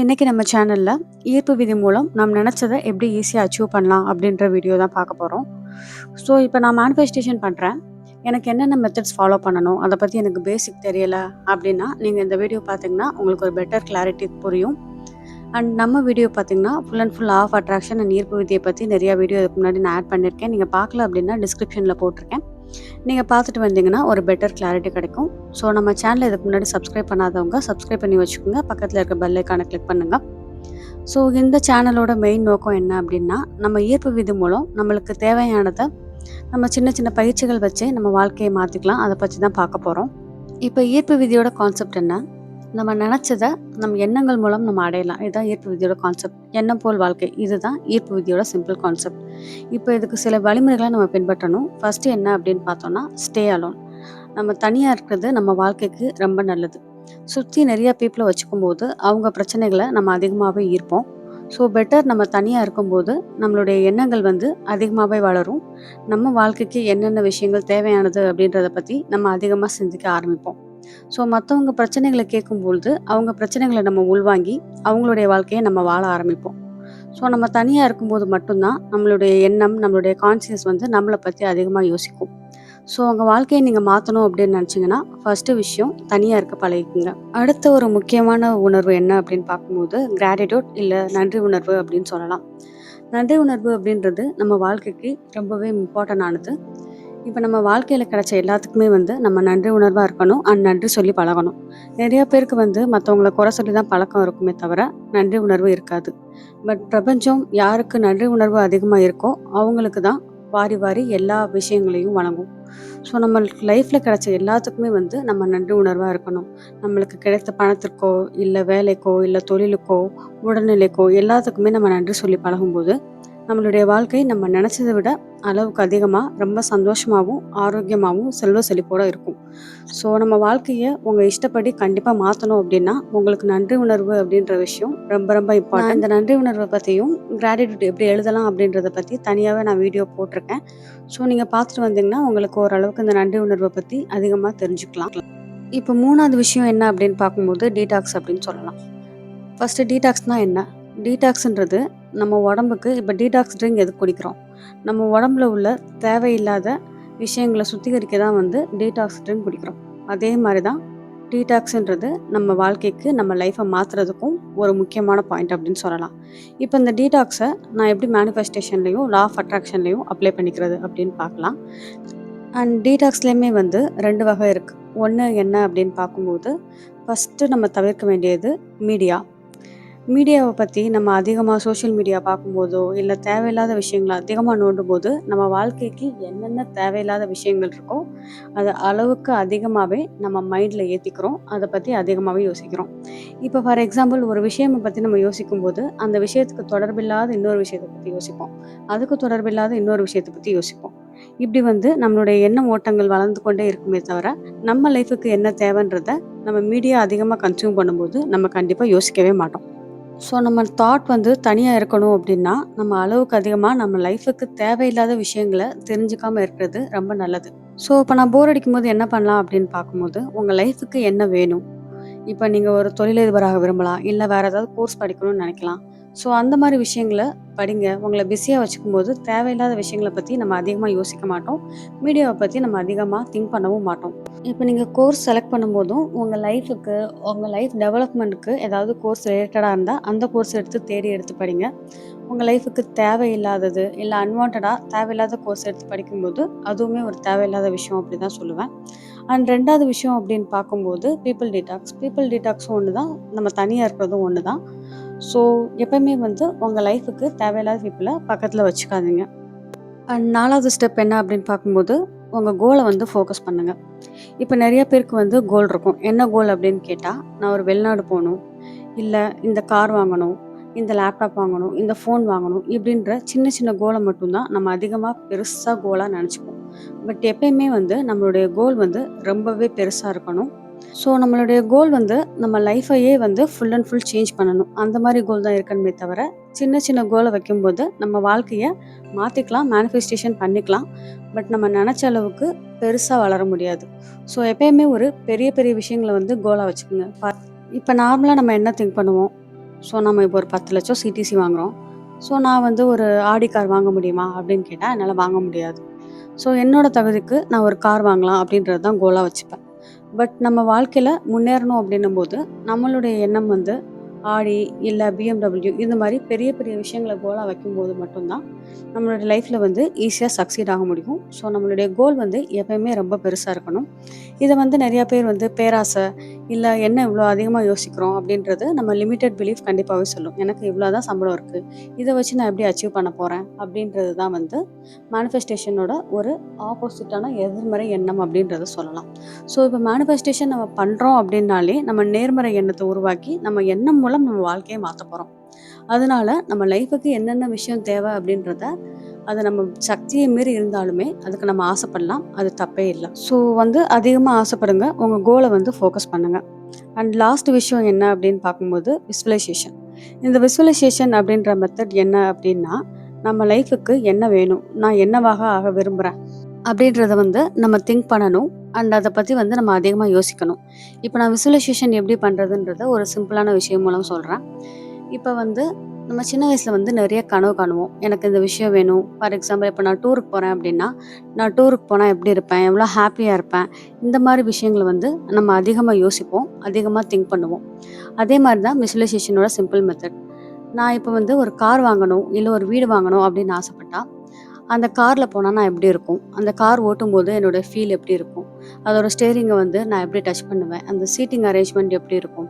இன்னைக்கு நம்ம சேனல்ல ஈர்ப்பு விதி மூலம் நாம் நினச்சதை எப்படி ஈஸியாக அச்சீவ் பண்ணலாம் அப்படின்ற வீடியோ தான் பார்க்க போகிறோம் ஸோ இப்போ நான் மேனிஃபெஸ்டேஷன் பண்ணுறேன் எனக்கு என்னென்ன மெத்தட்ஸ் ஃபாலோ பண்ணணும்? அதை பற்றி எனக்கு பேசிக் தெரியல அப்படின்னா நீங்கள் இந்த வீடியோ பார்த்தீங்கன்னா உங்களுக்கு ஒரு பெட்டர் கிளாரிட்டி புரியும். அண்ட் நம்ம வீடியோ பார்த்தீங்கன்னா full and full of attraction and ஈர்ப்பு விதியை பற்றி நிறையா வீடியோ இதுக்கு முன்னாடி நான் ஆட் பண்ணியிருக்கேன். நீங்கள் பார்க்கல அப்படின்னா டிஸ்கிரிப்ஷனில் போட்டிருக்கேன். நீங்கள் பார்த்துட்டு வந்தீங்கன்னா ஒரு பெட்டர் கிளாரிட்டி கிடைக்கும். ஸோ நம்ம சேனலை இதுக்கு முன்னாடி சப்ஸ்கிரைப் பண்ணாதவங்க சப்ஸ்கிரைப் பண்ணி வச்சுக்கோங்க. பக்கத்தில் இருக்க பெல்லைக்கான கிளிக் பண்ணுங்கள் ஸோ இந்த சேனலோட மெயின் நோக்கம் என்ன அப்படின்னா நம்ம ஈர்ப்பு விதி மூலம் நம்மளுக்கு தேவையானதை நம்ம சின்ன சின்ன பயிற்சிகள் வச்சு நம்ம வாழ்க்கையை மாற்றிக்கலாம் அதை பற்றி தான் பார்க்க போகிறோம் இப்போ ஈர்ப்பு விதியோட கான்செப்ட் என்ன? நம்ம நினச்சதை நம்ம எண்ணங்கள் மூலம் நம்ம அடையலாம். இதுதான் ஈர்ப்பு விதியோட கான்செப்ட் எண்ணம் போல் வாழ்க்கை? இதுதான் ஈர்ப்பு விதியோட சிம்பிள் கான்செப்ட் இப்போ இதுக்கு சில வழிமுறைகளை நம்ம பின்பற்றணும். ஃபர்ஸ்ட் என்ன அப்படின்னு பார்த்தோம்னா ஸ்டே அலோன் நம்ம தனியாக இருக்கிறது நம்ம வாழ்க்கைக்கு ரொம்ப நல்லது. சுற்றி நிறைய பீப்புளை வச்சுக்கும் போது அவங்க பிரச்சனைகளை நம்ம அதிகமாகவே ஈர்ப்போம். ஸோ பெட்டர் நம்ம தனியாக இருக்கும்போது நம்மளுடைய எண்ணங்கள் வந்து அதிகமாகவே வளரும். நம்ம வாழ்க்கைக்கு என்னென்ன விஷயங்கள் தேவையானது அப்படின்றத பற்றி நம்ம அதிகமாக சிந்திக்க ஆரம்பிப்போம். ஸோ மற்றவங்க பிரச்சனைகளை கேட்கும்பொழுது அவங்க பிரச்சனைகளை நம்ம உள்வாங்கி அவங்களுடைய வாழ்க்கையை நம்ம வாழ ஆரம்பிப்போம். ஸோ நம்ம தனியாக இருக்கும்போது மட்டும்தான் நம்மளுடைய எண்ணம் நம்மளுடைய கான்சியஸ் வந்து நம்மளை பற்றி அதிகமாக யோசிக்கும். ஸோ உங்கள் வாழ்க்கையை நீங்கள் மாற்றணும் அப்படின்னு நினச்சிங்கன்னா ஃபஸ்ட்டு விஷயம் தனியாக இருக்க பழகிக்குங்க. அடுத்த ஒரு முக்கியமான உணர்வு என்ன அப்படின்னு பார்க்கும்போது கிராட்டிடியூட் இல்லை நன்றி உணர்வு அப்படின்னு சொல்லலாம். நன்றி உணர்வு அப்படின்றது நம்ம வாழ்க்கைக்கு ரொம்பவே இம்பார்ட்டன்ட் ஆனது. இப்போ நம்ம வாழ்க்கையில் கிடைச்ச எல்லாத்துக்குமே வந்து நம்ம நன்றி உணர்வாக இருக்கணும் அண்ட் நன்றி சொல்லி பழகணும். நிறைய பேருக்கு வந்து மற்றவங்கள குறை சொல்லி தான் பழக்கம் இருக்குமே தவிர நன்றி உணர்வு இருக்காது. பட் பிரபஞ்சம் யாருக்கு நன்றி உணர்வு அதிகமாக இருக்கோ அவங்களுக்கு தான் வாரி வாரி எல்லா விஷயங்களையும் வழங்கும். ஸோ நம்மளுக்கு லைஃப்பில் கிடைச்ச எல்லாத்துக்குமே வந்து நம்ம நன்றி உணர்வாக இருக்கணும். நம்மளுக்கு கிடைத்த பணத்திற்கோ இல்லை வேலைக்கோ இல்லை தொழிலுக்கோ உடல்நிலைக்கோ எல்லாத்துக்குமே நம்ம நன்றி சொல்லி பழகும்போது நம்மளுடைய வாழ்க்கை நம்ம நினச்சதை விட அளவுக்கு அதிகமாக ரொம்ப சந்தோஷமாகவும் ஆரோக்கியமாகவும் செல்வ செழிப்போட இருக்கும். ஸோ நம்ம வாழ்க்கையை உங்கள் இஷ்டப்படி கண்டிப்பாக மாற்றணும் அப்படின்னா உங்களுக்கு நன்றி உணர்வு அப்படின்ற விஷயம் ரொம்ப ரொம்ப இம்பார்ட்டன்ட் இந்த நன்றி உணர்வை பற்றியும் கிராட்டிடியூட் எப்படி எழுதலாம் அப்படின்றத பற்றி தனியாகவே நான் வீடியோ போட்டிருக்கேன். ஸோ நீங்கள் பார்த்துட்டு வந்தீங்கன்னா உங்களுக்கு ஓரளவுக்கு இந்த நன்றி உணர்வை பற்றி அதிகமாக தெரிஞ்சுக்கலாம். இப்போ மூணாவது விஷயம் என்ன அப்படின்னு பார்க்கும்போது டீடாக்ஸ் அப்படின்னு சொல்லலாம். ஃபஸ்ட்டு டீடாக்ஸ்னால் என்ன? டீடாக்ஸுன்றது நம்ம உடம்புக்கு இப்போ டீடாக்ஸ் ட்ரிங்க் எதுக்கு குடிக்கிறோம்? நம்ம உடம்புல உள்ள தேவையில்லாத விஷயங்களை சுத்திகரிக்க தான் வந்து டீடாக்ஸ் ட்ரிங்க் குடிக்கிறோம். அதே மாதிரி தான் டீடாக்ஸுன்றது நம்ம வாழ்க்கைக்கு நம்ம லைஃப்பை மாற்றுறதுக்கும் ஒரு முக்கியமான பாயிண்ட் அப்படின்னு சொல்லலாம். இப்போ இந்த டீடாக்ஸை நான் எப்படி மேனிஃபெஸ்டேஷன்லேயும் லா ஆஃப் அட்ராக்ஷன்லேயும் அப்ளை பண்ணிக்கிறது அப்படின்னு பார்க்கலாம். அண்ட் டீடாக்ஸ்லேயுமே வந்து ரெண்டு வகை இருக்குது ஒன்று என்ன அப்படின்னு பார்க்கும்போது ஃபஸ்ட்டு நம்ம தவிர்க்க வேண்டியது மீடியா மீடியாவை பற்றி நம்ம அதிகமாக சோஷியல் மீடியா பார்க்கும்போதோ இல்லை தேவையில்லாத விஷயங்களை அதிகமாக நோண்டும் போது நம்ம வாழ்க்கைக்கு என்னென்ன தேவையில்லாத விஷயங்கள் இருக்கோ அதை அளவுக்கு அதிகமாகவே நம்ம மைண்டில் ஏற்றிக்கிறோம் அதை பற்றி அதிகமாகவே யோசிக்கிறோம். இப்போ ஃபார் எக்ஸாம்பிள் ஒரு விஷயம் பற்றி நம்ம யோசிக்கும் போது அந்த விஷயத்துக்கு தொடர்பில்லாத இன்னொரு விஷயத்தை பற்றி யோசிப்போம். அதுக்கு தொடர்பில்லாத இன்னொரு விஷயத்தை பற்றி யோசிப்போம். இப்படி வந்து நம்மளுடைய எண்ண ஓட்டங்கள் வளர்ந்து கொண்டே இருக்குமே தவிர நம்ம லைஃபுக்கு என்ன தேவைன்றத நம்ம மீடியா அதிகமாக கன்சியூம் பண்ணும்போது நம்ம கண்டிப்பாக யோசிக்கவே மாட்டோம். ஸோ நம்ம தாட் வந்து தனியாக இருக்கணும் அப்படின்னா நம்ம அளவுக்கு அதிகமாக நம்ம லைஃபுக்கு தேவையில்லாத விஷயங்களை தெரிஞ்சுக்காமல் இருக்கிறது ரொம்ப நல்லது. ஸோ இப்போ நான் போர் அடிக்கும் போது என்ன பண்ணலாம் அப்படின்னு பார்க்கும்போது உங்கள் லைஃபுக்கு என்ன வேணும்? இப்போ நீங்கள் ஒரு தொழிலதிபராக விரும்பலாம் இல்லை வேறு ஏதாவது கோர்ஸ் படிக்கணும்னு நினைக்கலாம். ஸோ அந்த மாதிரி விஷயங்களை படிங்க. உங்களை பிஸியாக வச்சுக்கும் போது தேவையில்லாத விஷயங்களை பற்றி நம்ம அதிகமாக யோசிக்க மாட்டோம். மீடியாவை பற்றி நம்ம அதிகமாக திங்க் பண்ணவும் மாட்டோம். இப்போ நீங்கள் கோர்ஸ் செலக்ட் பண்ணும்போதும் உங்கள் லைஃபுக்கு உங்கள் லைஃப் டெவலப்மெண்ட்டுக்கு ஏதாவது கோர்ஸ் ரிலேட்டடாக இருந்தால் அந்த கோர்ஸ் எடுத்து தேடி எடுத்து படிங்க. உங்கள் லைஃபுக்கு தேவையில்லாதது இல்லை அன்வான்டாக தேவையில்லாத கோர்ஸ் எடுத்து படிக்கும்போது அதுவுமே ஒரு தேவையில்லாத விஷயம் அப்படி தான் சொல்லுவேன். அண்ட் ரெண்டாவது விஷயம் அப்படின்னு பார்க்கும்போது பீப்புள் டீடாக்ஸ் பீப்புள் டீடாக்ஸும் ஒன்று தான் நம்ம தனியாக இருக்கிறதும் ஒன்று தான் ஸோ எப்பவுமே வந்து உங்கள் லைஃபுக்கு தேவையில்லாத பீப்புளை பக்கத்தில் வச்சுக்காதீங்க. அண்ட் நாலாவது ஸ்டெப் என்ன அப்படின்னு பார்க்கும்போது உங்கள் கோலை வந்து ஃபோக்கஸ் பண்ணுங்கள் இப்போ நிறைய பேருக்கு வந்து கோல் இருக்கும். என்ன கோல் அப்படின்னு கேட்டால் நான் ஒரு வெளிநாடு போகணும். இல்லை இந்த கார் வாங்கணும் இந்த லேப்டாப் வாங்கணும் இந்த ஃபோன் வாங்கணும் இப்படின்ற சின்ன சின்ன கோலை மட்டும்தான் நம்ம அதிகமாக பெருசாக கோலாக நினச்சிப்போம். பட் எப்பயுமே வந்து நம்மளுடைய கோல் வந்து ரொம்பவே பெருசாக இருக்கணும். ஸோ நம்மளுடைய கோல் வந்து நம்ம லைஃபையே வந்து ஃபுல் அண்ட் ஃபுல் சேஞ்ச் பண்ணணும். அந்த மாதிரி கோல் தான் இருக்கணுமே தவிர சின்ன சின்ன கோலை வைக்கும்போது நம்ம வாழ்க்கையை மாற்றிக்கலாம் மேனிஃபெஸ்டேஷன் பண்ணிக்கலாம். பட் நம்ம நினச்ச அளவுக்கு பெருசாக வளர முடியாது. ஸோ எப்பயுமே ஒரு பெரிய பெரிய விஷயங்களை வந்து கோலாக வச்சுக்கோங்க. இப்போ நார்மலாக நம்ம என்ன திங்க் பண்ணுவோம்? ஸோ நம்ம இப்போ ஒரு பத்து லட்சம் சிடிசி வாங்குகிறோம் ஸோ நான் வந்து ஒரு ஆடி கார் வாங்க முடியுமா அப்படின்னு கேட்டால் என்னால் வாங்க முடியாது. ஸோ என்னோட தகுதிக்கு நான் ஒரு கார் வாங்கலாம் அப்படின்றது தான் கோலாக வச்சுப்பேன். பட் நம்ம வாழ்க்கையில் முன்னேறணும் அப்படின்னும் போது நம்மளுடைய எண்ணம் வந்து ஆடி இல்லை பிஎம்டபிள்யூ இந்த மாதிரி பெரிய பெரிய விஷயங்களை கோலாக வைக்கும்போது மட்டும்தான் நம்மளுடைய லைஃப்பில் வந்து ஈஸியாக சக்சீட் ஆக முடியும். ஸோ நம்மளுடைய கோல் வந்து எப்பயுமே ரொம்ப பெருசாக இருக்கணும். இதை வந்து நிறையா பேர் வந்து பேராசை இல்லை என்ன இவ்வளோ அதிகமாக யோசிக்கிறோம் அப்படின்றது நம்ம லிமிட்டட் பிலீஃப் கண்டிப்பாகவே சொல்லும். எனக்கு இவ்வளோ தான் சம்பளம் இருக்குது இதை வச்சு நான் எப்படி அச்சீவ் பண்ண போகிறேன் அப்படின்றது தான் வந்து மேனிஃபெஸ்டேஷனோட ஒரு ஆப்போசிட்டான எதிர்மறை எண்ணம் அப்படின்றத சொல்லலாம். ஸோ இப்போ மேனிஃபெஸ்டேஷன் நம்ம பண்ணுறோம் அப்படின்னாலே நம்ம நேர்மறை எண்ணத்தை உருவாக்கி நம்ம எண்ணம் மூலம் நம்ம வாழ்க்கையை மாற்ற போகிறோம் அதனால நம்ம லைஃபுக்கு என்னென்ன விஷயம் தேவை அப்படின்றத அது நம்ம சக்தியை மீறி இருந்தாலுமே அதுக்கு நம்ம ஆசைப்படலாம். அது தப்பே இல்லை. ஸோ வந்து அதிகமாக ஆசைப்படுங்க. உங்கள் கோலை வந்து ஃபோக்கஸ் பண்ணுங்கள் அண்ட் லாஸ்ட் விஷயம் என்ன அப்படின்னு பார்க்கும்போது விஸ்வலைசேஷன் இந்த விஸ்வலைசேஷன் அப்படின்ற மெத்தட் என்ன அப்படின்னா நம்ம லைஃபுக்கு என்ன வேணும்? நான் என்னவாக ஆக விரும்புகிறேன் அப்படின்றத வந்து நம்ம திங்க் பண்ணணும். அண்ட் அதை பற்றி வந்து நம்ம அதிகமாக யோசிக்கணும். இப்போ நான் விசுவலைசேஷன் எப்படி பண்ணுறதுன்றத ஒரு சிம்பிளான விஷயம் மூலம் சொல்கிறேன் இப்போ வந்து நம்ம சின்ன வயசில் வந்து நிறைய கனவு காணுவோம். எனக்கு இந்த விஷயம் வேணும். ஃபார் எக்ஸாம்பிள் இப்போ நான் டூருக்கு போகிறேன் அப்படின்னா நான் டூருக்கு போனால் எப்படி இருப்பேன்? எவ்வளோ ஹாப்பியாக இருப்பேன்? இந்த மாதிரி விஷயங்களை வந்து நம்ம அதிகமாக யோசிப்போம். அதிகமாக திங்க் பண்ணுவோம். அதே மாதிரி தான் விசுவலைசேஷனோட சிம்பிள் மெத்தட் நான் இப்போ வந்து ஒரு கார் வாங்கணும் இல்லை ஒரு வீடு வாங்கணும் அப்படின்னு ஆசைப்பட்டா அந்த காரில் போனால் நான் எப்படி இருக்கும்? அந்த கார் ஓட்டும்போது என்னோட ஃபீல் எப்படி இருக்கும்? அதோட ஸ்டேரிங்கை வந்து நான் எப்படி டச் பண்ணுவேன்? அந்த சீட்டிங் அரேஞ்ச்மெண்ட் எப்படி இருக்கும்?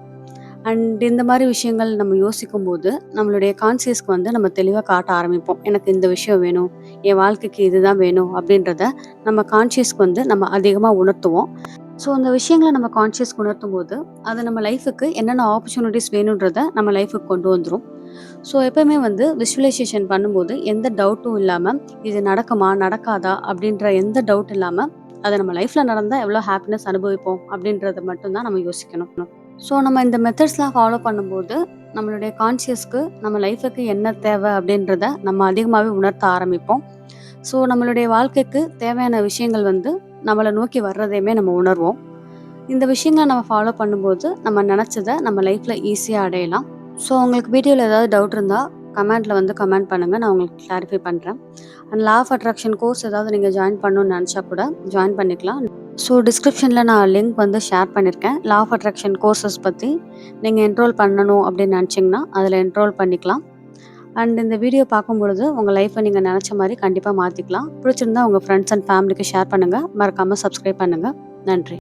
அண்ட் இந்த மாதிரி விஷயங்கள் நம்ம யோசிக்கும் போது நம்மளுடைய கான்சியஸ்க்கு வந்து நம்ம தெளிவாக காட்ட ஆரம்பிப்போம். எனக்கு இந்த விஷயம் வேணும் என் வாழ்க்கைக்கு இதுதான் வேணும் அப்படின்றத நம்ம கான்சியஸ்க்கு வந்து நம்ம அதிகமாக உணர்த்துவோம். ஸோ அந்த விஷயங்களை நம்ம கான்சியஸ்க்கு உணர்த்தும் போது அது நம்ம லைஃபுக்கு என்னென்ன ஆப்பர்ச்சுனிட்டிஸ் வேணுன்றத நம்ம லைஃபுக்கு கொண்டு வந்துடும் ஸோ எப்போயுமே வந்து விஷுவலைசேஷன் பண்ணும்போது எந்த டவுட்டும் இல்லாமல் இது நடக்குமா நடக்காதா அப்படின்ற எந்த டவுட் இல்லாமல் அதை நம்ம லைஃப்பில் நடந்தால் எவ்வளோ ஹாப்பினஸ் அனுபவிப்போம் அப்படின்றத மட்டும்தான் நம்ம யோசிக்கணும். ஸோ நம்ம இந்த மெத்தட்ஸ்லாம் ஃபாலோ பண்ணும்போது நம்மளுடைய கான்சியஸ்க்கு நம்ம லைஃபுக்கு என்ன தேவை அப்படின்றத நம்ம அதிகமாகவே உணர்த்த ஆரம்பிப்போம். ஸோ நம்மளுடைய வாழ்க்கைக்கு தேவையான விஷயங்கள் வந்து நம்மளை நோக்கி வர்றதையுமே நம்ம உணர்வோம். இந்த விஷயங்களை நம்ம ஃபாலோ பண்ணும்போது நம்ம நினச்சதை நம்ம லைஃப்பில் ஈஸியாக அடையலாம். ஸோ உங்களுக்கு வீடியோவில் ஏதாவது டவுட் இருந்தால் கமெண்ட்டில் வந்து கமெண்ட் பண்ணுங்கள் நான் உங்களுக்கு கிளாரிஃபை பண்ணுறேன் and law of attraction course ஏதாவது நீங்கள் ஜாயின் பண்ணணும்னு நினச்சா கூட ஜாயின் பண்ணிக்கலாம். ஸோ டிஸ்கிரிப்ஷனில் நான் லிங்க் வந்து ஷேர் பண்ணியிருக்கேன் லா ஆஃப் அட்ராக்ஷன் கோர்சஸ் பற்றி நீங்கள் என்ரோல் பண்ணணும் அப்படின்னு நினச்சிங்கன்னா அதில் என்ரோல் பண்ணிக்கலாம். அண்ட் இந்த வீடியோ பார்க்கும் பொழுது உங்கள் லைஃப்பை நீங்கள் நினச்ச மாதிரி கண்டிப்பாக மாற்றிக்கலாம் பிடிச்சிருந்தா உங்கள் ஃப்ரெண்ட்ஸ் அண்ட் ஃபேமிலிக்கு ஷேர் பண்ணுங்கள் மறக்காமல் சப்ஸ்கிரைப் பண்ணுங்கள் நன்றி.